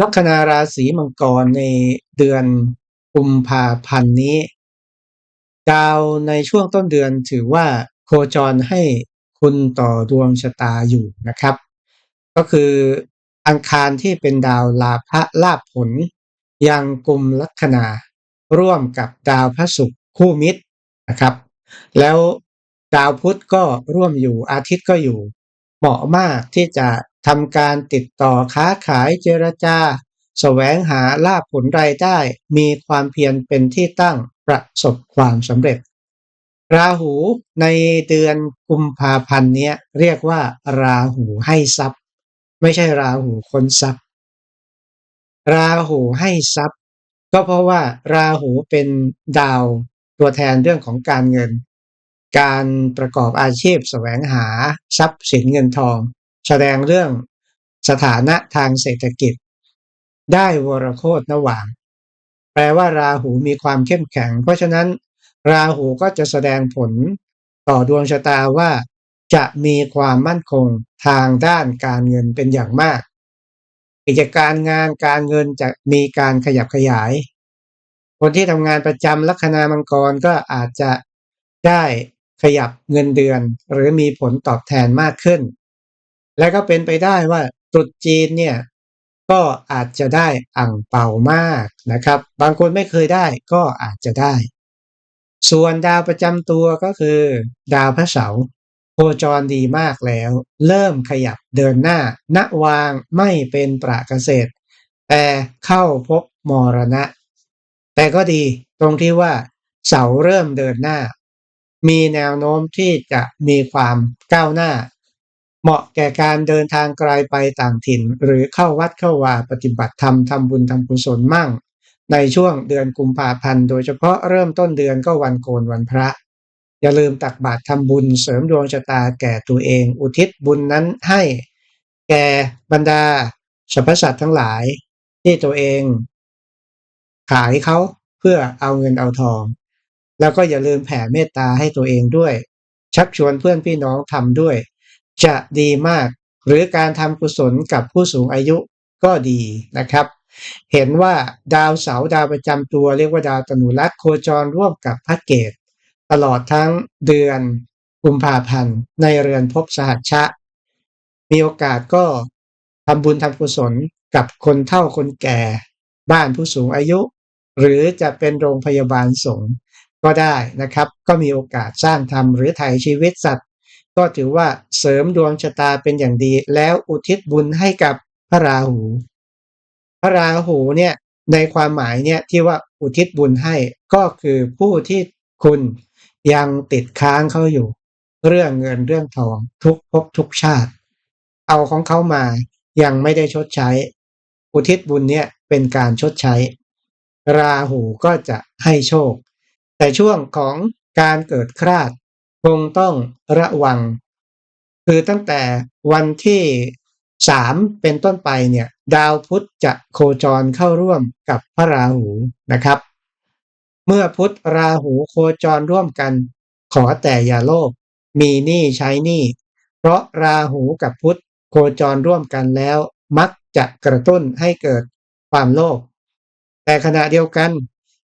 ลัคนาราศีมังกรในเดือนกุมภาพันธ์นี้ ดาวในช่วงต้นเดือนถือว่าโคจรให้คุณต่อดวงชะตาอยู่นะครับ ก็คืออังคารที่เป็นดาวลาภะลาภผล ยังกลุ่มลัคนาร่วมกับดาวพระศุกร์คู่มิตรนะครับ แล้วดาวพุธก็ร่วมอยู่อาทิตย์ก็อยู่ เหมาะมากที่จะ ทำการติดต่อค้าขายเจรจา แสวงหาลาภผลรายได้ มีความเพียรเป็นที่ตั้งประสบความสำเร็จ ราหูในเดือนกุมภาพันธ์เนี้ยเรียกว่า ราหูให้ทรัพย์ ไม่ใช่ราหูคนทรัพย์ ราหูให้ทรัพย์ ก็เพราะว่า ราหูเป็นดาวตัวแทนเรื่องของการเงิน การประกอบอาชีพแสวงหาทรัพย์สินเงินทอง แสดงเรื่องสถานะทางเศรษฐกิจ ได้วรโคตรระหว่าง แปลว่าราหูมีความเข้มแข็ง เพราะฉะนั้น ราหูก็จะแสดงผลต่อดวงชะตาว่า จะมีความมั่นคงทางด้านการเงินเป็นอย่างมาก กิจการงานการเงินจะมีการขยับขยาย คนที่ทำงานประจำลัคนามังกรก็อาจจะได้ขยับเงินเดือน หรือมีผลตอบแทนมากขึ้น และก็เป็นไปได้ว่าตรุษจีนเนี่ยก็อาจจะได้อ่างเป่ามากนะครับ บางคนไม่เคยได้ก็อาจจะได้ ส่วนดาวประจำตัวก็คือ ดาวพระเสาร์โคจรดีมากแล้ว เริ่มขยับเดินหน้าณวางไม่เป็นประเกษตร แต่เข้าพบมรณะ แต่ก็ดีตรงที่ว่า เสาเริ่มเดินหน้า มีแนวโน้มที่จะมีความก้าวหน้า เหมาะแก่การเดินทางไกลไปต่างถิ่น หรือเข้าวัดเข้าวาปฏิบัติธรรมทำบุญทำกุศลมั่ง ในช่วงเดือนกุมภาพันธ์โดยเฉพาะเริ่มต้นเดือนก็วันโกนวันพระ อย่าลืมตักบาตรทำบุญเสริมดวงชะตาแก่ตัวเอง อุทิศบุญนั้นให้ แก่บรรดาสรรพสัตว์ทั้งหลาย ที่ตัวเอง ขายเขาเพื่อเอาเงินเอาทอง แล้วก็อย่าลืมแผ่เมตตาให้ตัวเองด้วย ชักชวนเพื่อนพี่น้องทำด้วย จะดีมาก หรือการทำกุศลกับผู้สูงอายุก็ดีนะครับ เห็นว่าดาวเสาดาวประจำตัวเรียกว่าดาวตนุรักษ์โคจรร่วมกับพระเกตตลอดทั้งเดือนกุมภาพันธ์ในเรือนภพสหัชชะ มีโอกาสก็ทำบุญทำกุศลกับคนเฒ่าคนแก่ บ้านผู้สูงอายุ หรือจะเป็นโรงพยาบาลสงฆ์ก็ได้นะครับ ก็มีโอกาสสร้างธรรมหรือไถ่ชีวิตสัตว์ ก็ถือว่าเสริมดวงชะตาเป็นอย่างดี แล้วอุทิศบุญให้กับพระราหู พระราหูเนี่ยในความหมายเนี่ยที่ว่าอุทิศบุญให้ก็คือผู้ที่คุณยังติดค้างเขาอยู่ เรื่องเงินเรื่องทองทุกภพทุกชาติ เอาของเขามายังไม่ได้ชดใช้ อุทิศบุญเนี่ยเป็นการชดใช้ ราหูก็จะให้โชค แต่ช่วงของการเกิดคราด คงต้องระวัง คือตั้งแต่วันที่สามเป็นต้นไปเนี่ย ดาวพุธจะโคจรเข้าร่วมกับพระราหูนะครับ เมื่อพุธราหูโคจรร่วมกัน ขอแต่อย่าโลภมีหนี้ใช้หนี้เพราะราหูกับพุธโคจรร่วมกันแล้ว มักจะกระตุ้นให้เกิดความโลภแต่ขณะเดียวกัน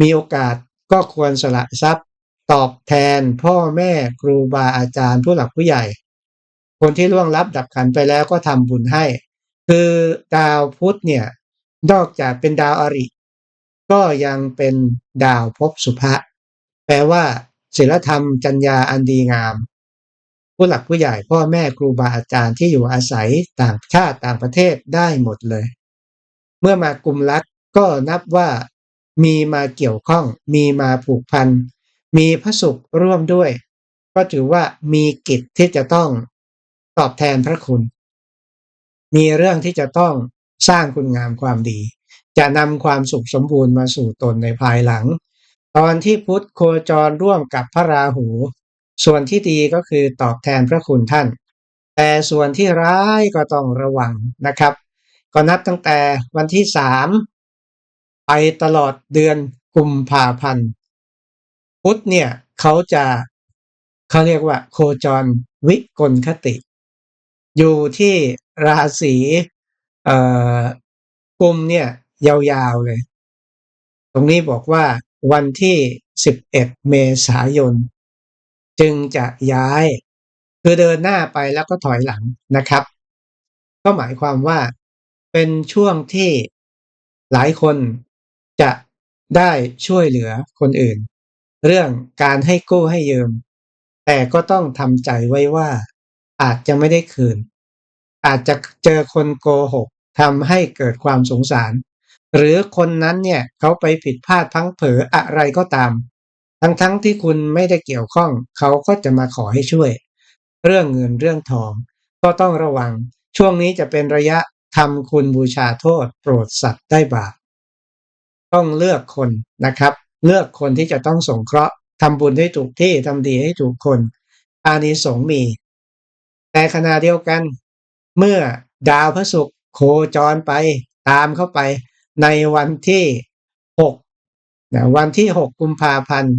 มีโอกาสก็ควรสละทรัพย์ ตอบแทนพ่อแม่ครูบาอาจารย์ผู้หลักผู้ใหญ่ คนที่ล่วงลับดับขันไปแล้วก็ทำบุญให้ คือดาวพุธเนี่ยนอกจากเป็นดาวอริ ก็ยังเป็นดาวภพสุภะแปลว่าศีลธรรมจัญญาอันดีงาม ผู้หลักผู้ใหญ่พ่อแม่ครูบาอาจารย์ที่อยู่อาศัยต่างชาติต่างประเทศได้หมดเลย เมื่อมากุมรักก็นับว่ามีมาเกี่ยวข้องมีมาผูกพัน มีพระสุขร่วมด้วย ก็ถือว่ามีกิจที่จะต้องตอบแทนพระคุณ มีเรื่องที่จะต้องสร้างคุณงามความดี จะนำความสุขสมบูรณ์มาสู่ตนในภายหลัง ตอนที่พุทธโคจรร่วมกับพระราหู ส่วนที่ดีก็คือตอบแทนพระคุณท่าน แต่ส่วนที่ร้ายก็ต้องระวังนะครับ ก็นับตั้งแต่วันที่สามไปตลอดเดือนกุมภาพันธ์ พุทธเนี่ยเขาจะเขาเรียกว่า โคจรวิกลคติ อยู่ที่ราศีเอ่อกุมเนี่ย ยาวๆเลย ตรงนี้บอกว่าวันที่ 11 เมษายน จึงจะย้าย คือเดินหน้าไปแล้วก็ถอยหลังนะครับ ก็หมายความว่าเป็นช่วงที่หลายคนจะได้ช่วยเหลือคนอื่น เรื่องการให้กู้ให้ยืม แต่ก็ต้องทำใจไว้ว่า อาจจะไม่ได้คืน อาจจะเจอคนโกหกทำให้เกิดความสงสาร หรือคนนั้นเนี่ยเขาไปผิดพลาดพังเผลออะไรก็ตาม ทั้งๆทที่คุณไม่ได้เกี่ยวข้อง เขาก็จะมาขอให้ช่วย เรื่องเงินเรื่องทอง ก็ต้องระวัง ช่วงนี้จะเป็นระยะทำคุณบูชาโทษ โปรดสัตว์ได้บาปต้องเลือกคนนะครับ เลือกคนที่จะต้องสงเคราะห์ทำบุญให้ถูกที่ทำดีให้ถูกคนอานิสงส์มี แต่ขณะเดียวกัน เมื่อดาวพระศุกร์โคจรไปตามเข้าไปในวันที่หกนะวันที่หกกุมภาพันธ์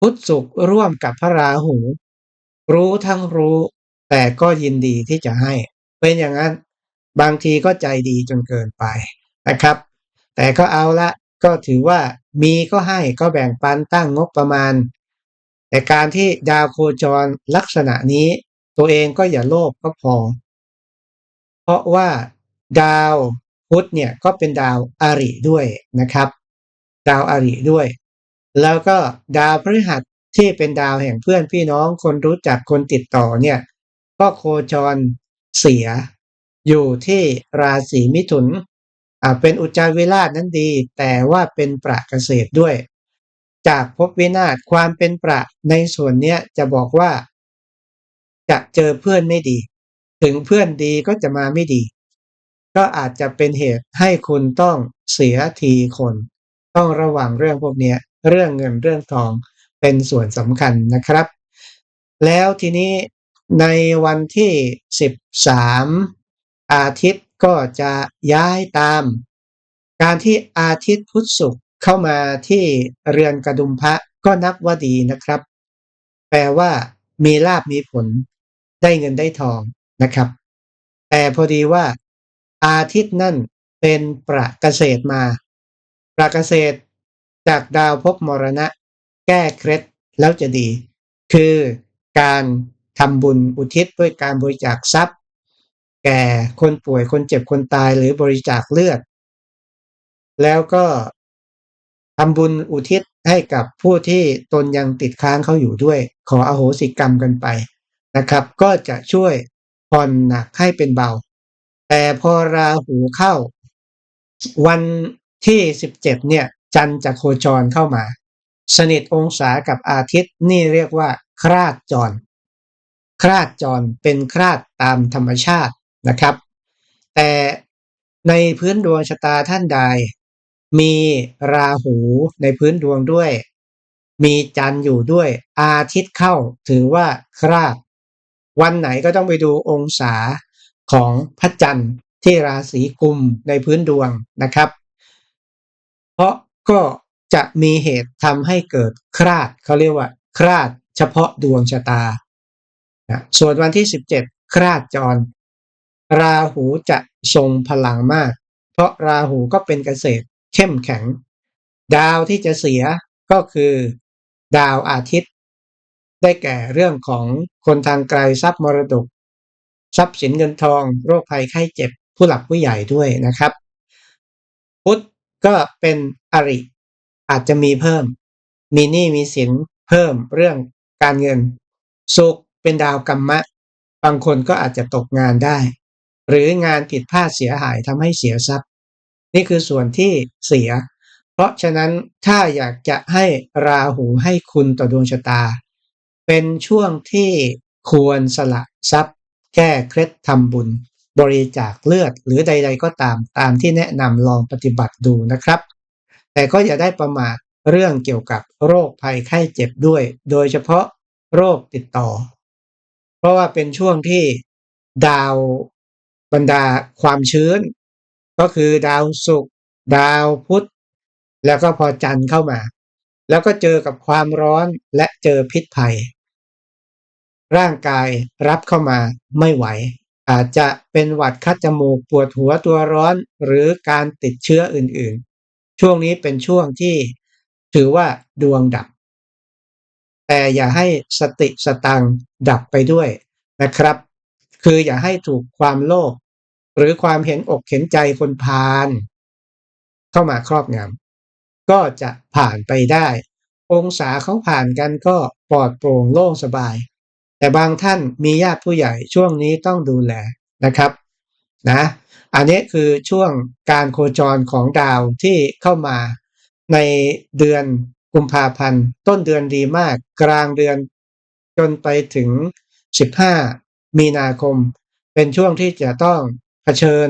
พุธศุกร์ร่วมกับพระราหู รู้ทั้งรู้ แต่ก็ยินดีที่จะให้ เป็นอย่างนั้นบางทีก็ใจดีจนเกินไปนะครับ แต่ก็เอาละ ก็ถือว่ามีก็ให้ก็แบ่งปันตั้งงบประมาณ แต่การที่ดาวโคจรลักษณะนี้ ตัวเองก็อย่าโลภก็พอ เพราะว่าดาวพุธเนี่ยก็เป็นดาวอาริด้วยนะครับ ดาวอาริด้วย แล้วก็ดาวพฤหัสที่เป็นดาวแห่งเพื่อนพี่น้องคนรู้จักคนติดต่อเนี่ยก็โคจรเสียอยู่ที่ราศีมิถุน เป็นอุจจาวิราชนั้นดี แต่ว่าเป็นประเกษตรด้วย จากภพวินาศความเป็นประในส่วนเนี้ยจะบอกว่า จะเจอเพื่อนไม่ดี ถึงเพื่อนดีก็จะมาไม่ดี ก็อาจจะเป็นเหตุให้คุณต้องเสียทีคน ต้องระวังเรื่องพวกเนี้ยเรื่องเงินเรื่องทองเป็นส่วนสำคัญนะครับ แล้วทีนี้ในวันที่ 13 อาทิตย์ ก็จะย้ายตาม การที่อาทิตย์พุธศุกร์เข้ามาที่เรือนกระดุมพระก็นับว่าดีนะครับ แปลว่า มีลาบมีผล ได้เงินได้ทองนะครับ แต่พอดีว่า อาทิตย์นั่นเป็นประเกษตรมา ประเกษตรจากดาวพบมรณะ แก้เคล็ดแล้วจะดี คือการทำบุญอุทิศด้วยการบริจาคทรัพย์ ก่ คนป่วย คนเจ็บ คนตาย หรือบริจาคเลือด แล้วก็ทำบุญอุทิศให้กับผู้ที่ตนยังติดค้างเขาอยู่ด้วย ขออโหสิกรรมกันไปนะครับ ก็จะช่วยผ่อนหนักให้เป็นเบา แต่พอราหูเข้า วันที่17เจ็ดเนี่ย จันทร์จะโคจรเข้ามา สนิทองศากับอาทิตย์นี่เรียกว่า คราดจร คราดจรเป็นคราดตามธรรมชาติ นะครับ แต่ในพื้นดวงชะตาท่านใด มีราหูในพื้นดวงด้วย มีจันทร์อยู่ด้วย อาทิตย์เข้าถือว่าคราดวันไหนก็ต้องไปดูองศาของพระจันทร์ที่ราศีกุมในพื้นดวงนะครับ เพราะก็จะมีเหตุทำให้เกิดคราดเขาเรียกว่า คราดเฉพาะดวงชะตา ส่วนวันที่ 17 คราดจร ราหูจะทรงพลังมาก เพราะราหูก็เป็นเกษตรเข้มแข็ง ดาวที่จะเสียก็คือดาวอาทิตย์ ได้แก่เรื่องของคนทางไกลทรัพย์มรดก ทรัพย์สินเงินทอง โรคภัยไข้เจ็บผู้หลักผู้ใหญ่ด้วยนะครับ พุธก็เป็นอริอาจจะมีเพิ่ม มีหนี้มีสินเพิ่มเรื่องการเงินสุขเป็นดาวกรรมะ บางคนก็อาจจะตกงานได้ หรืองานผิดพลาดเสียหายทำให้เสียทรัพย์ นี่คือส่วนที่เสีย เพราะฉะนั้นถ้าอยากจะให้ราหูให้คุณต่อดวงชะตา เป็นช่วงที่ควรสละทรัพย์ แก้เคล็ดทำบุญ บริจาคเลือดหรือใด ๆ ก็ตามตามที่แนะนำลองปฏิบัติดูนะครับ แต่ก็อย่าได้ประมาทเรื่องเกี่ยวกับโรคภัยไข้เจ็บด้วย โดยเฉพาะโรคติดต่อ เพราะว่าเป็นช่วงที่ดาว บรรดาความชื้น ก็คือดาวศุกร์ดาวพุธแล้วก็พอจันทร์เข้ามา แล้วก็เจอกับความร้อนและเจอพิษภัย ร่างกายรับเข้ามาไม่ไหว อาจจะเป็นหวัดคัดจมูกปวดหัวตัวร้อนหรือการติดเชื้ออื่นๆ ช่วงนี้เป็นช่วงที่ถือว่าดวงดับ แต่อย่าให้สติสตังดับไปด้วยนะครับ คืออย่าให้ถูกความโลภหรือความเห็นอกเห็นใจคนพาลเข้ามาครอบงำก็จะผ่านไปได้ องศาเขาผ่านกันก็ปลอดโปร่งโล่งสบาย แต่บางท่านมีญาติผู้ใหญ่ช่วงนี้ต้องดูแลนะครับนะอันนี้คือช่วงการโคจรของดาวที่เข้ามาในเดือนกุมภาพันธ์ ต้นเดือนดีมาก กลางเดือนจนไปถึง 15 มีนาคม เป็นช่วงที่จะต้องเผชิญ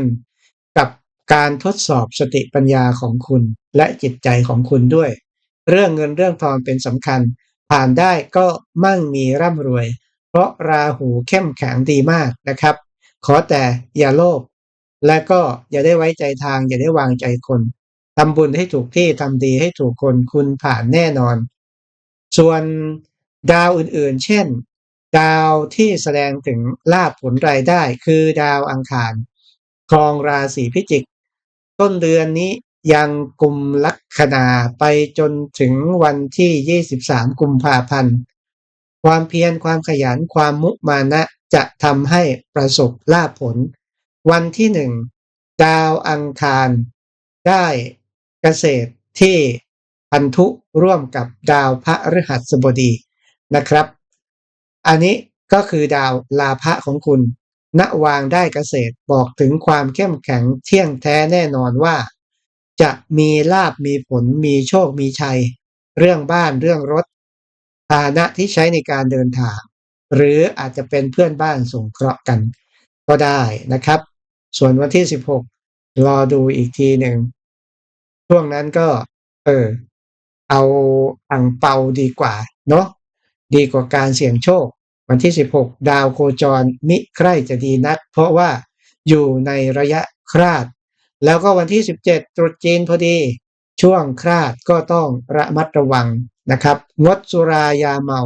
กับการทดสอบสติปัญญาของคุณและจิตใจของคุณด้วย เรื่องเงินเรื่องทองเป็นสำคัญ ผ่านได้ก็มั่งมีร่ำรวย เพราะราหูเข้มแข็งดีมากนะครับ ขอแต่อย่าโลภและก็อย่าได้ไว้ใจทาง อย่าได้วางใจคนทำบุญให้ถูกที่ทำดีให้ถูกคนคุณผ่านแน่นอน ส่วนดาวอื่นๆ เช่น ดาวที่แสดงถึงลาภผลรายได้คือดาวอังคาร ครองราศีพิจิก ต้นเดือนนี้ยังกุมลัคนาไปจนถึงวันที่ 23 กุมภาพันธ์ ความเพียรความขยันความมุมานะจะทำให้ประสบลาภผล วันที่หนึ่งดาวอังคาร ได้เกษตรที่พันธุร่วมกับดาวพระฤหัสบดีนะครับ อันนี้ก็คือดาวลาภะของคุณ ณวางได้เกษตรบอกถึงความเข้มแข็งเที่ยงแท้แน่นอนว่า จะมีลาบมีผลมีโชคมีชัย เรื่องบ้านเรื่องรถฐานะที่ใช้ในการเดินทาง หรืออาจจะเป็นเพื่อนบ้านส่งเคราะห์กัน ก็ได้นะครับ ส่วนวันที่ 16 รอดูอีกทีหนึ่งช่วงนั้นก็ เออ เอาอังเปาดีกว่า เนาะดีกว่าการเสี่ยงโชค วันที่ 16 ดาวโคจรมิใครจะดีนัก เพราะว่าอยู่ในระยะคราด แล้วก็วันที่ 17 ตรุษจีนพอดี ช่วงคราดก็ต้องระมัดระวังนะครับ งดสุรายาเมา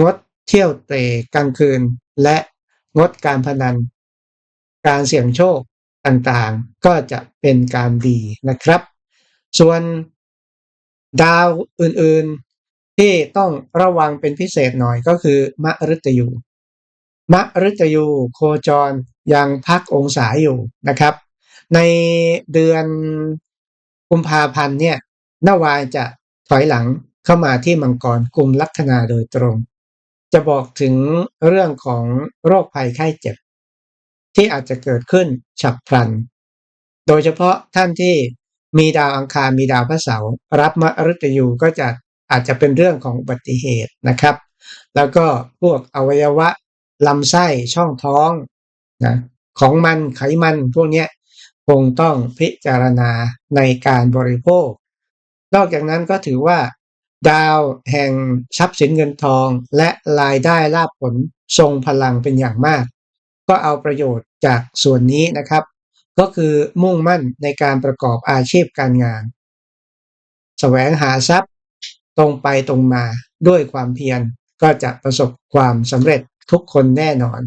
งดเที่ยวเตะกลางคืน และงดการพนัน การเสี่ยงโชคต่างๆ ก็จะเป็นการดีนะครับ ส่วนดาวอื่นๆ ที่ต้องระวังเป็นพิเศษหน่อยก็คือมะฤตยูมะฤตยูโคจรยังพักองศาอยู่นะครับ ในเดือนกุมภาพันธ์เนี่ยนาวายจะถอยหลังเข้ามาที่มังกรกลุ่มลัคนาโดยตรง จะบอกถึงเรื่องของโรคภัยไข้เจ็บ ที่อาจจะเกิดขึ้นฉับพลัน โดยเฉพาะท่านที่มีดาวอังคารมีดาวพระเสาร์รับมฤตยูก็จะ อาจจะเป็นเรื่องของอุบัติเหตุนะครับ แล้วก็พวกอวัยวะลำไส้ช่องท้องนะของมันไขมันพวกนี้คงต้องพิจารณาในการบริโภค นอกจากนั้นก็ถือว่า ดาวแห่งทรัพย์สินเงินทอง และรายได้ลาภผลทรงพลังเป็นอย่างมาก ก็เอาประโยชน์จากส่วนนี้นะครับ ก็คือมุ่งมั่นในการประกอบอาชีพการงานแสวงหาทรัพย์ ตรงไปตรงมาด้วยความเพียรก็จะประสบความสำเร็จทุกคนแน่นอน